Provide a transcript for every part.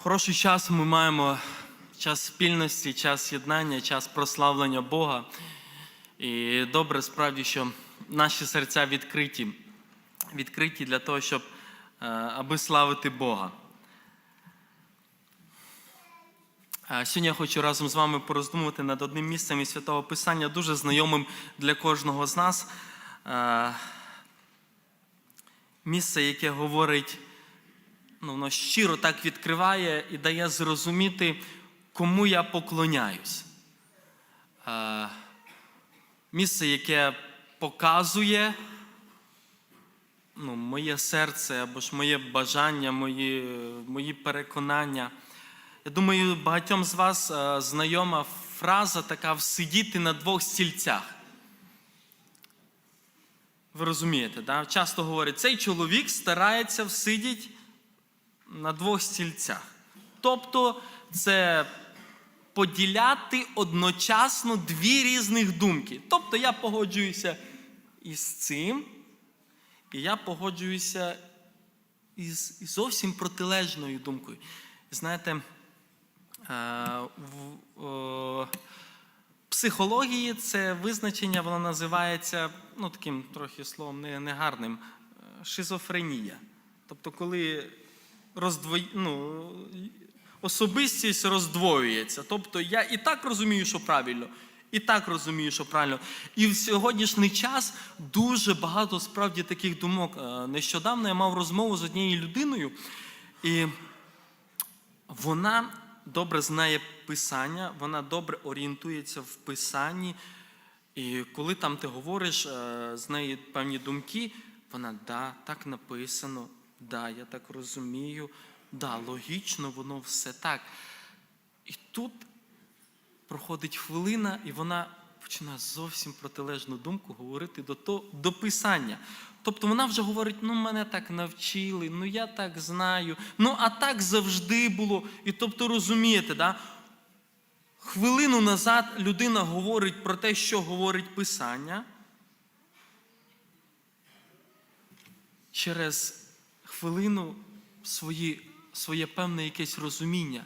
Хороший час ми маємо час спільності, час єднання, час прославлення Бога. І добре справді, що наші серця відкриті, відкриті для того, щоб е, аби славити Бога. Е, Сьогодні я хочу разом з вами пороздумувати над одним місцем із Святого Писання, дуже знайомим для кожного з нас. Е, Місце, яке говорить, ну, воно щиро так відкриває і дає зрозуміти, кому я поклоняюсь. Е, Місце, яке показує ну, моє серце або ж моє бажання, мої, мої переконання. Я думаю, багатьом з вас е, знайома фраза така всидіти на двох стільцях. Ви розумієте, да? часто говорять, цей чоловік старається всидіти на двох стільцях. Тобто це поділяти одночасно дві різних думки. Тобто я погоджуюся із цим, і я погоджуюся із, зовсім протилежною думкою. Знаєте, е, в психології це визначення, воно називається ну, таким трохи словом негарним е, шизофренія. Тобто, коли роздвої, ну, особистість роздвоюється. Тобто я і так розумію, що правильно, і так розумію, що правильно. І в сьогоднішній час дуже багато справді таких думок. Е, Нещодавно я мав розмову з однією людиною, і вона добре знає писання, вона добре орієнтується в писанні. І коли там ти говориш е, з нею певні думки, вона да, так написано, да, я так розумію, да, логічно, воно все так. І тут проходить хвилина, і вона починає зовсім протилежну думку говорити до, то, до писання. Тобто вона вже говорить: ну мене так навчили, ну я так знаю, ну а так завжди було. І тобто розумієте, да? хвилину назад людина говорить про те, що говорить Писання. Через хвилину свої, своє певне якесь розуміння.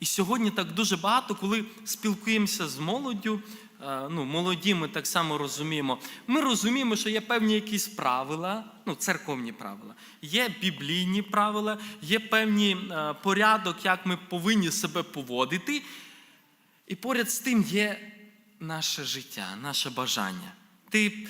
І сьогодні так дуже багато, коли спілкуємося з молоддю, е, ну, молоді ми так само розуміємо. Ми розуміємо, що є певні якісь правила, ну, церковні правила, є біблійні правила, є певний порядок, як ми повинні себе поводити. І поряд з тим є наше життя, наше бажання. Ти,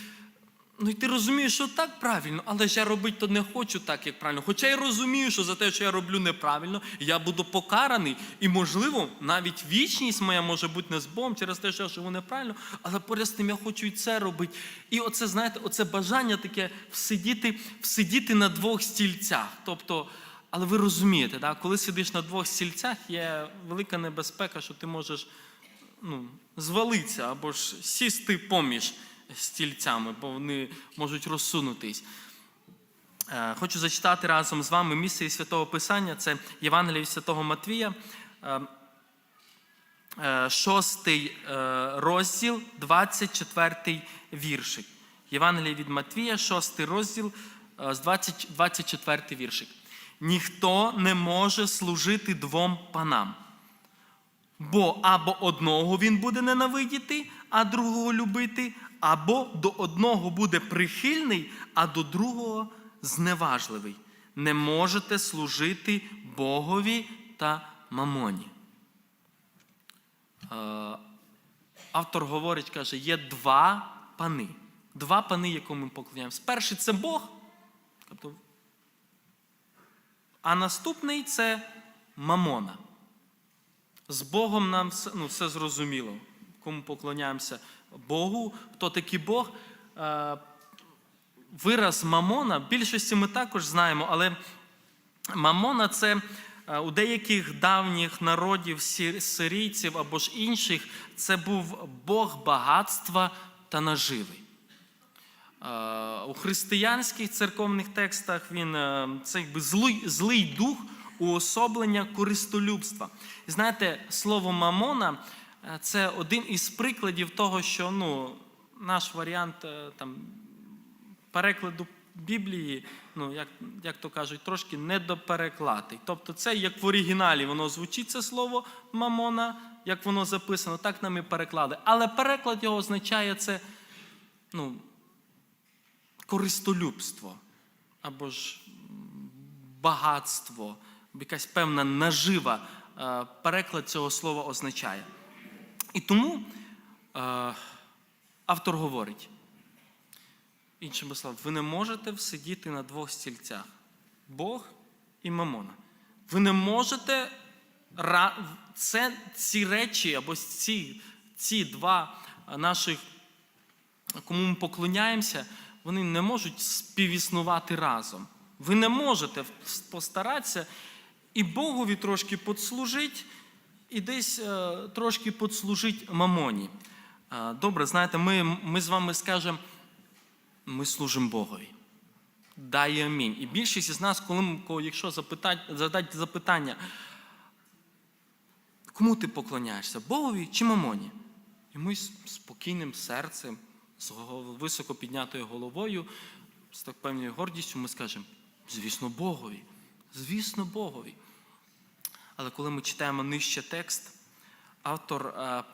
ну, і ти розумієш, що так правильно, але ж я робити то не хочу так, як правильно. Хоча я розумію, що за те, що я роблю неправильно, я буду покараний. І, можливо, навіть вічність моя може бути не з Богом через те, що я живу неправильно, але поряд з тим я хочу і це робити. І оце, знаєте, оце бажання таке всидіти, всидіти на двох стільцях. Тобто, але ви розумієте, да? коли сидиш на двох стільцях, є велика небезпека, що ти можеш ну, звалитися або ж сісти поміж стільцями, бо вони можуть розсунутись. Е, Хочу зачитати разом з вами місце із Святого Писання, це Євангеліє Святого Матвія, е, е, шостий розділ, 24 віршик. Євангеліє від Матвія, шостий розділ, е, з 20 24 віршик. Ніхто не може служити двом панам. Бо або одного він буде ненавидіти, а другого любити, або до одного буде прихильний, а до другого зневажливий. Не можете служити Богові та мамоні. Е, Автор говорить, каже, є два пани. Два пани, якому ми поклоняємося. Перший це Бог, тобто, а наступний це мамона. З Богом нам все, ну, все зрозуміло. Кому поклоняємося Богу, хто такий Бог. Е, Вираз мамона, в більшості ми також знаємо, але мамона це е, у деяких давніх народів, сирійців або ж інших, це був Бог багатства та наживи. Е, У християнських церковних текстах він це якби злий, злий дух уособлення користолюбства. Знаєте, слово мамона це один із прикладів того, що ну, наш варіант е, там, перекладу Біблії, ну, як, як то кажуть, трошки недоперекладий. Тобто це як в оригіналі воно звучить це слово мамона, як воно записано, так нам і переклади. Але переклад його означає це ну, користолюбство або ж багатство, якась певна нажива. е, Переклад цього слова означає. І тому е, автор говорить, іншими словами, ви не можете всидіти на двох стільцях Бог і Мамона. Ви не можете це, ці речі або ці, ці два наших, кому ми поклоняємося, вони не можуть співіснувати разом. Ви не можете постаратися і Богові трошки подслужити, і десь е, трошки подслужити мамоні. Е, Добре, знаєте, ми, ми з вами скажемо, ми служимо Богові. Дай амінь. І більшість із нас, коли, якщо запитати, задати запитання, кому ти поклоняєшся, Богові чи мамоні? І ми з спокійним серцем, з високо піднятою головою, з так певною гордістю ми скажемо, звісно, Богові. Звісно, Богові. Але коли ми читаємо нижче текст, автор е,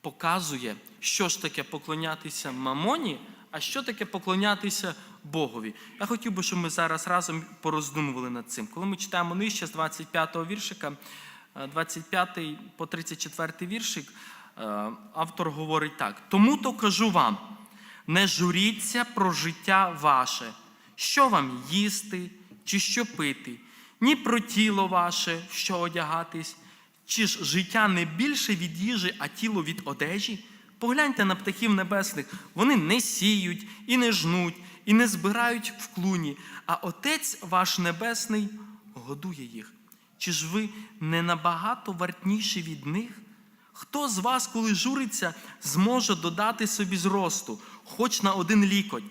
показує, що ж таке поклонятися мамоні, а що таке поклонятися Богові. Я хотів би, щоб ми зараз разом пороздумували над цим. Коли ми читаємо нижче з 25-го віршика, е, 25 по 34 віршик, е, автор говорить так: тому то кажу вам, не журіться про життя ваше, що вам їсти чи що пити, ні про тіло ваше, що одягатись, чи ж життя не більше від їжі, а тіло від одежі? Погляньте на птахів небесних, вони не сіють і не жнуть, і не збирають в клуні, а Отець ваш Небесний годує їх. Чи ж ви не набагато вартніші від них? Хто з вас, коли журиться, зможе додати собі зросту, хоч на один лікоть?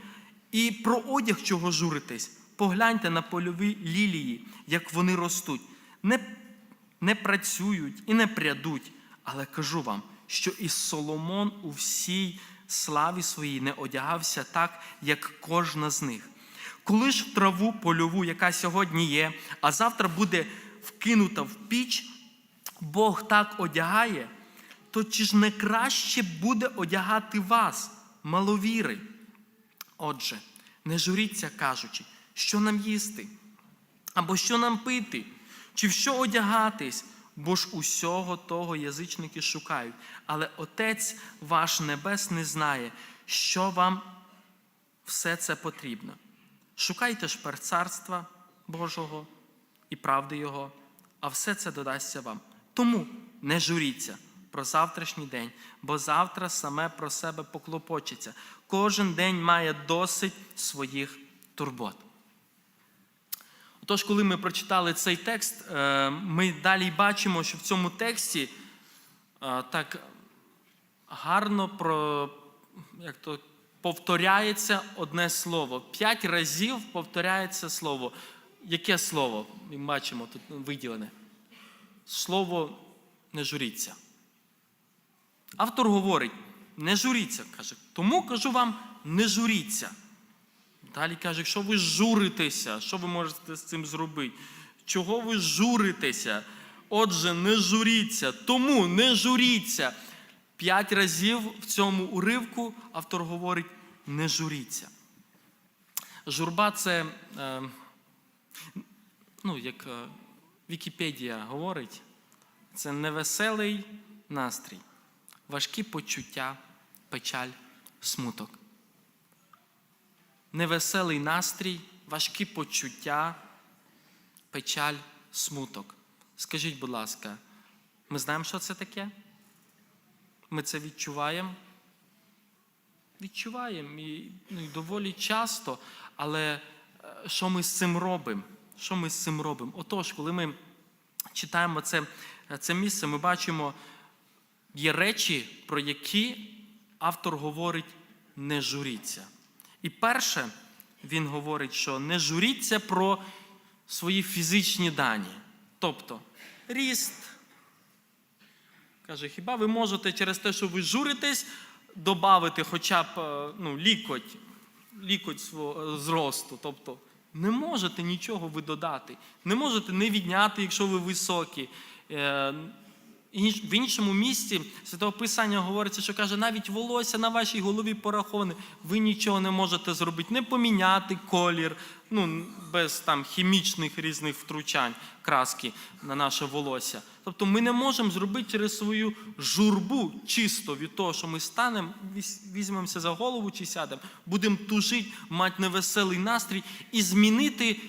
І про одяг, чого журитесь, погляньте на польові лілії, як вони ростуть. Не, не працюють і не прядуть. Але кажу вам, що і Соломон у всій славі своїй не одягався так, як кожна з них. Коли ж в траву польову, яка сьогодні є, а завтра буде вкинута в піч, Бог так одягає, то чи ж не краще буде одягати вас, маловіри? Отже, не журіться, кажучи, що нам їсти, або що нам пити, чи в що одягатись, бо ж усього того язичники шукають. Але Отець ваш Небесний знає, що вам все це потрібно. Шукайте ж пер царства Божого і правди Його, а все це додасться вам. Тому не журіться про завтрашній день, бо завтра саме про себе поклопочеться. Кожен день має досить своїх турбот. Отож, коли ми прочитали цей текст, е, ми далі бачимо, що в цьому тексті е, так гарно про, як то, повторяється одне слово. П'ять разів повторяється слово. Яке слово? Ми бачимо тут виділене. Слово не журіться. Автор говорить, не журіться, каже. Тому кажу вам, не журіться. Далі каже, якщо ви журитеся, що ви можете з цим зробити? Чого ви журитеся? Отже, не журіться, тому не журіться. П'ять разів в цьому уривку автор говорить: не журіться. Журба це, е, ну, як е, Вікіпедія говорить, це невеселий настрій, важкі почуття, печаль, смуток. Невеселий настрій, важкі почуття, печаль, смуток. Скажіть, будь ласка, ми знаємо, що це таке? Ми це відчуваємо? Відчуваємо і, ну, і доволі часто, але е, що ми з цим робимо? Що ми з цим робимо? Отож, коли ми читаємо це, це місце, ми бачимо, є речі, про які автор говорить не журіться. І перше, він говорить, що не журіться про свої фізичні дані. Тобто ріст. Каже, хіба ви можете через те, що ви журитесь, додати хоча б е, ну, лікоть лікоть свого е, зросту. Тобто не можете нічого ви додати, не можете не відняти, якщо ви високі. В іншому місці Святого Писання говориться, що каже, навіть волосся на вашій голові пораховане, ви нічого не можете зробити, не поміняти колір, ну, без там хімічних різних втручань, краски на наше волосся. Тобто ми не можемо зробити через свою журбу чисто від того, що ми станемо, візь- візьмемося за голову чи сядемо, будемо тужити, мати невеселий настрій і змінити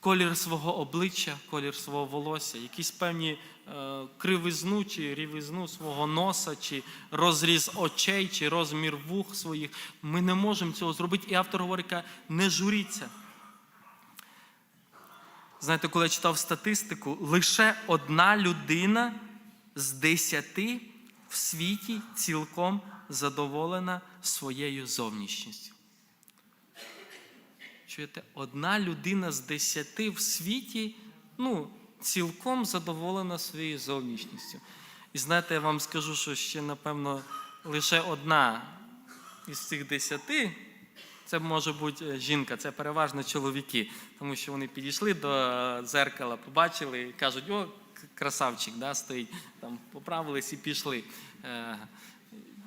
колір свого обличчя, колір свого волосся, якісь певні е, кривизну чи рівизну свого носа, чи розріз очей, чи розмір вух своїх. Ми не можемо цього зробити. І автор говорить, не журіться. Знаєте, коли я читав статистику, лише одна людина з десяти в світі цілком задоволена своєю зовнішністю. Чуєте, одна людина з десяти в світі ну, цілком задоволена своєю зовнішністю. І знаєте, я вам скажу, що ще, напевно, лише одна із цих десяти, це може бути е, жінка, це переважно чоловіки, тому що вони підійшли до е, дзеркала, побачили і кажуть, о, красавчик да, стоїть, там поправились і пішли. Е,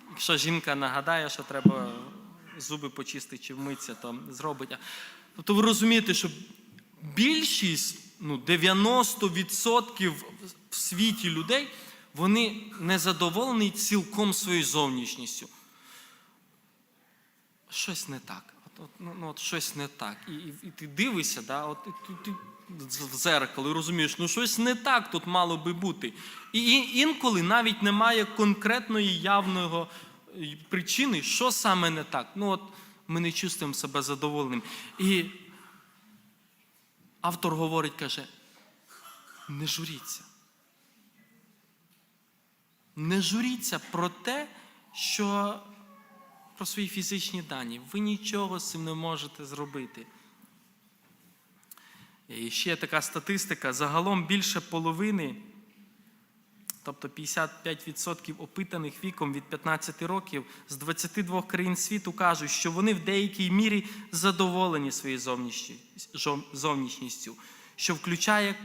Якщо жінка нагадає, що треба зуби почистити чи вмитися, то зробить. Тобто ви розумієте, що більшість, ну 90% в світі людей, вони не задоволені цілком своєю зовнішністю. Щось не так. От, от, ну, ну, от щось не так. І, і, і ти дивишся, да, от, ти, ти в зеркало і розумієш, ну щось не так тут мало би бути. І, інколи навіть немає конкретної явного причини, що саме не так. Ну от ми не чувствуємо себе задоволеним. І автор говорить, каже, не журіться. Не журіться про те, що про свої фізичні дані. Ви нічого з цим не можете зробити. І ще така статистика: загалом більше половини, тобто 55% опитаних віком від 15 років з 22 країн світу кажуть, що вони в деякій мірі задоволені своєю зовнішністю, що включає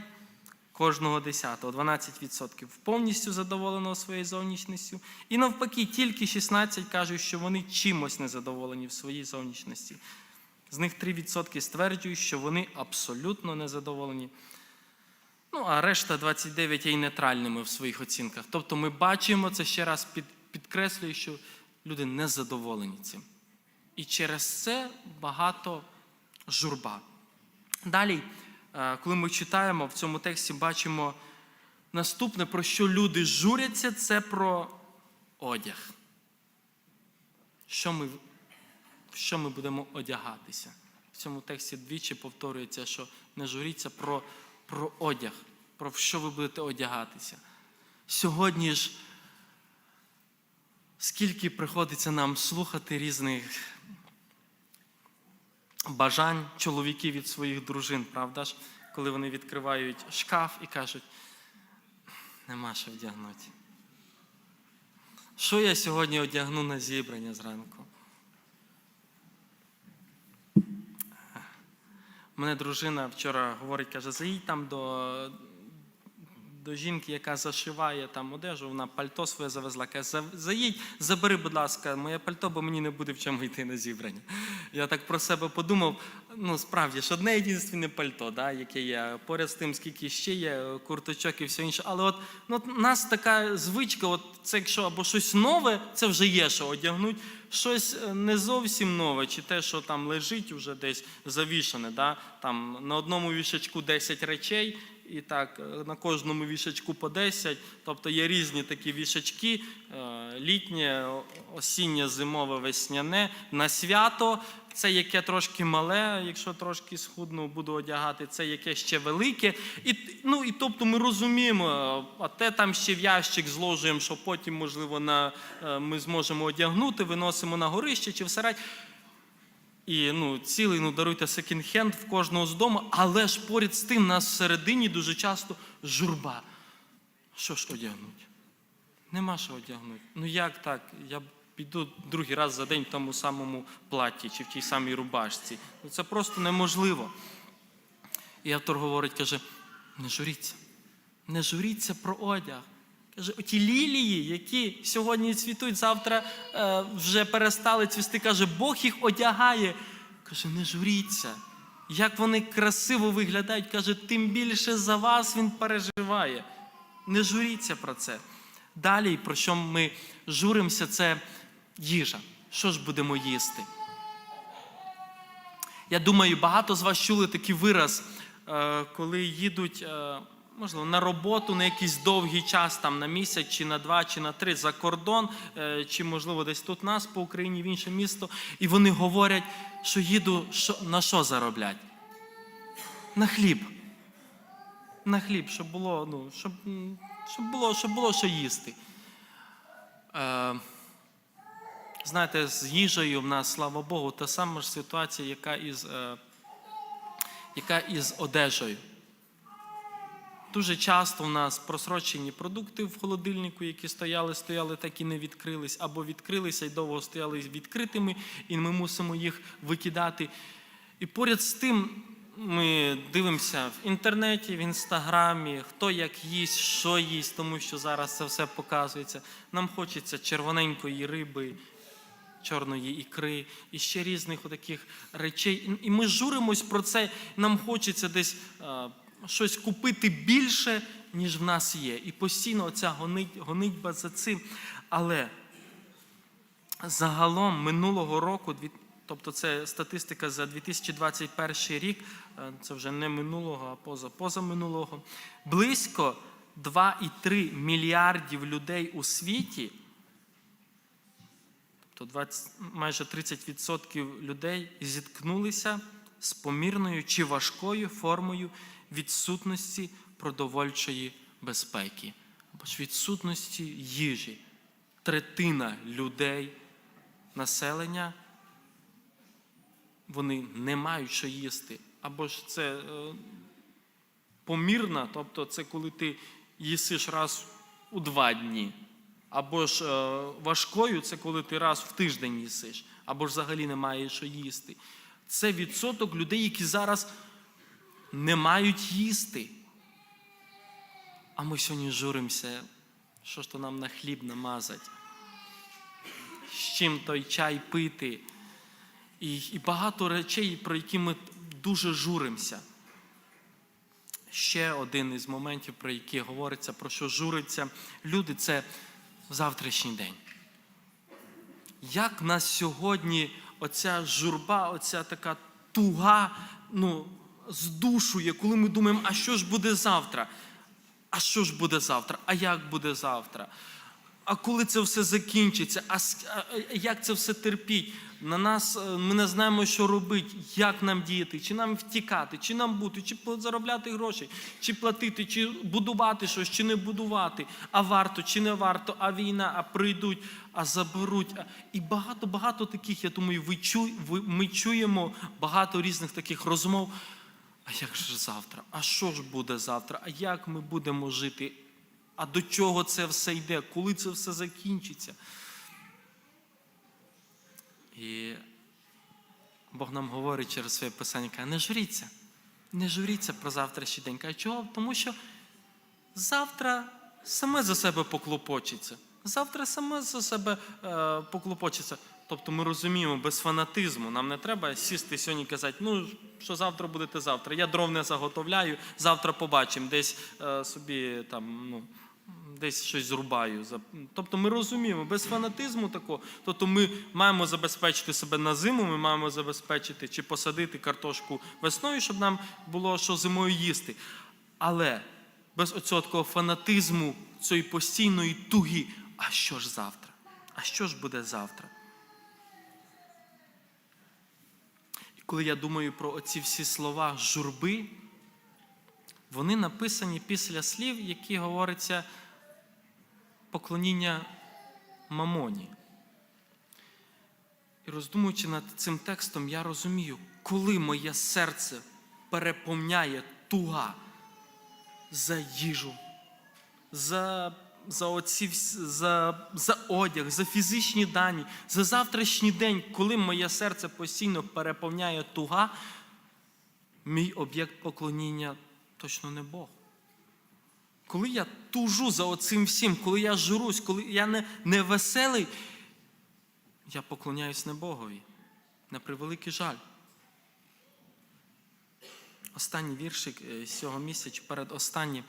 кожного десятого, 12% повністю задоволено своєю зовнішністю. І навпаки, тільки 16 кажуть, що вони чимось не задоволені в своїй зовнішності. З них 3% стверджують, що вони абсолютно не задоволені. Ну, а решта 29 є нейтральними в своїх оцінках. Тобто ми бачимо це ще раз під, підкреслюю, що люди не задоволені цим. І через це багато журба. Далі, е, коли ми читаємо в цьому тексті, бачимо наступне, про що люди журяться, це про одяг. Що ми, що ми будемо одягатися? В цьому тексті двічі повторюється, що не журіться про, про одяг, про що ви будете одягатися. Сьогодні ж, скільки приходиться нам слухати різних бажань чоловіків від своїх дружин, правда ж? Коли вони відкривають шкаф і кажуть, нема що вдягнути. Що я сьогодні одягну на зібрання зранку? Мене дружина вчора говорить, каже, заїдь там до, до жінки, яка зашиває там одежу, вона пальто своє завезла. Каже, «За- заїдь, забери, будь ласка, моє пальто, бо мені не буде в чому йти на зібрання. Я так про себе подумав. Ну, справді ж, одне єдине пальто, да, яке є. Поряд з тим, скільки ще є, курточок і все інше. Але от, ну, от нас така звичка, от це якщо або щось нове, це вже є, що одягнуть. Щось е, не зовсім нове, чи те, що там лежить уже десь завішане. Да? Там на одному вішачку 10 речей, і так е, на кожному вішачку по 10. Тобто є різні такі вішачки: е, літнє, осіннє, зимове, весняне, на свято. Це яке трошки мале, якщо трошки схудну буду одягати, це яке ще велике. І, ну, і тобто ми розуміємо, е, а те там ще в ящик зложуємо, що потім, можливо, на, ми зможемо одягнути, виносимо на горище чи в. І ну, цілий, ну даруйте секонд-хенд в кожного з дому, але ж поряд з тим нас всередині дуже часто журба. Що ж одягнуть? Нема що одягнути. Ну як так? Я піду другий раз за день в тому самому платі чи в тій самій рубашці. Ну, Це просто неможливо. І автор говорить, каже: не журіться, не журіться про одяг. Оті лілії, які сьогодні цвітуть, завтра е, вже перестали цвісти. Каже, Бог їх одягає. Каже, не журіться. Як вони красиво виглядають, каже, тим більше за вас він переживає. Не журіться про це. Далі, про що ми журимося, це їжа. Що ж будемо їсти? Я думаю, багато з вас чули такий вираз, е, коли їдуть, е, можливо, на роботу на якийсь довгий час, там на місяць, чи на два, чи на три за кордон, е, чи, можливо, десь тут нас по Україні, в інше місто, і вони говорять, що їду що, на що зароблять? На хліб. На хліб, щоб було, ну, щоб, щоб було, щоб було що їсти. Е, Знаєте, з їжею в нас, слава Богу, та сама ж ситуація, яка із, е, яка із одежею. Дуже часто в нас просрочені продукти в холодильнику, які стояли, стояли, так і не відкрились, або відкрилися і довго стояли відкритими, і ми мусимо їх викидати. І поряд з тим ми дивимося в інтернеті, в інстаграмі, хто як їсть, що їсть, тому що зараз це все показується. Нам хочеться червоненької риби, чорної ікри і ще різних таких речей. І ми журимось про це. Нам хочеться десь е, щось купити більше, ніж в нас є. І постійно оця гонитьба за цим. Але загалом минулого року, тобто це статистика за 2021 рік, е, це вже не минулого, а поза, позаминулого, близько 2,3 мільярдів людей у світі то 20, майже 30% людей зіткнулися з помірною чи важкою формою відсутності продовольчої безпеки або ж відсутності їжі. Третина людей, населення, вони не мають що їсти. Або ж це е, помірна, тобто це коли ти їсиш раз у два дні. Або ж е, важкою це коли ти раз в тиждень їсиш, або ж взагалі не маєш що їсти. Це відсоток людей, які зараз не мають їсти. А ми сьогодні журимося, що ж то нам на хліб намазать, з чим той чай пити. І, і багато речей, про які ми дуже журимося. Ще один із моментів, про які говориться, про що журиться люди, це завтрашній день. Як нас сьогодні оця журба, оця така туга ну, здушує, коли ми думаємо, а що ж буде завтра? А що ж буде завтра? А як буде завтра? А коли це все закінчиться? А як це все терпіть? На нас е, ми не знаємо, що робити, як нам діяти, чи нам втікати, чи нам бути, чи заробляти гроші, чи платити, чи будувати щось, чи не будувати. А варто, чи не варто, а війна, а прийдуть, а заберуть. І багато-багато таких, я думаю, ви чу, ви, ми чуємо багато різних таких розмов. А як же завтра? А що ж буде завтра? А як ми будемо жити? А до чого це все йде? Коли це все закінчиться? І Бог нам говорить через своє писання, каже, не журіться, не журіться про завтрашній день. Каже, чого? Тому що завтра саме за себе поклопочеться. Завтра саме за себе е, поклопочеться. Тобто ми розуміємо без фанатизму. Нам не треба сісти сьогодні і казати, ну що завтра будете завтра. Я дров не заготовляю, завтра побачимо, десь е, собі там, ну. Десь щось зрубаю. Тобто ми розуміємо, без фанатизму такого, тобто ми маємо забезпечити себе на зиму, ми маємо забезпечити чи посадити картошку весною, щоб нам було що зимою їсти. Але без оцього такого фанатизму, цієї постійної туги, а що ж завтра? А що ж буде завтра? Коли я думаю про оці всі слова журби, вони написані після слів, які говориться поклоніння мамоні. І роздумуючи над цим текстом, я розумію, коли моє серце переповняє туга за їжу, за за, оці, за, за одяг, за фізичні дані, за завтрашній день, коли моє серце постійно переповняє туга, мій об'єкт поклоніння точно не Бог. Коли я тужу за оцим всім, коли я журусь, коли я не, не веселий, я поклоняюсь не Богові. На превеликий жаль. Останній віршик е, з цього місяця, перед останнім,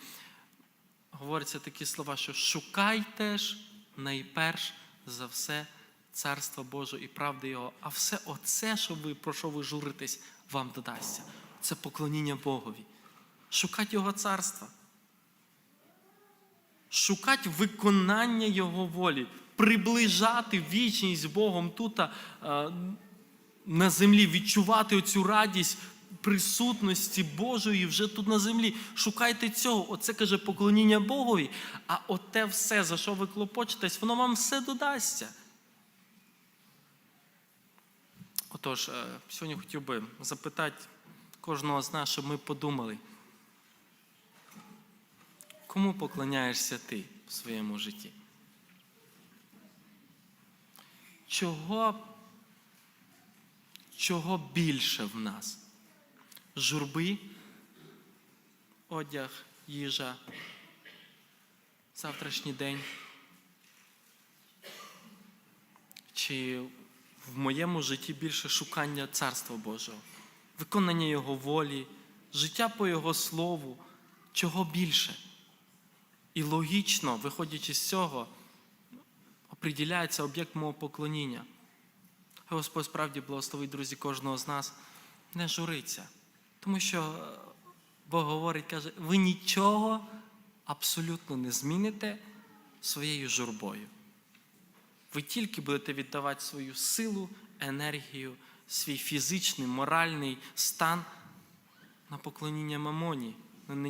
говоряться такі слова, що шукайте ж найперш за все Царство Боже і правди Його, а все оце, що ви, про що ви журитесь, вам додасться. Це поклоніння Богові. Шукать Його царства. Шукать виконання Його волі, приближати вічність Богом тут а, на землі, відчувати оцю радість присутності Божої вже тут на землі. Шукайте цього. Оце каже поклоніння Богові, а оте все, за що ви клопочетесь, воно вам все додасться. Отож, е, сьогодні хотів би запитати кожного з нас, щоб ми подумали, кому поклоняєшся ти в своєму житті? Чого, чого більше в нас? Журби, одяг, їжа, завтрашній день? Чи в моєму житті більше шукання Царства Божого, виконання Його волі, життя по Його слову, чого більше? І логічно, виходячи з цього, оприділяється об'єкт мого поклоніння. Господь справді благословить, друзі, кожного з нас, не журиться. Тому що е, Бог говорить, каже, ви нічого абсолютно не зміните своєю журбою. Ви тільки будете віддавати свою силу, енергію, свій фізичний, моральний стан на поклоніння мамоні,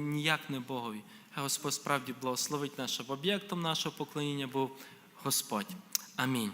ніяк не Богові. Хай Господь справді благословить щоб об'єктом нашого поклоніння був Господь. Амінь.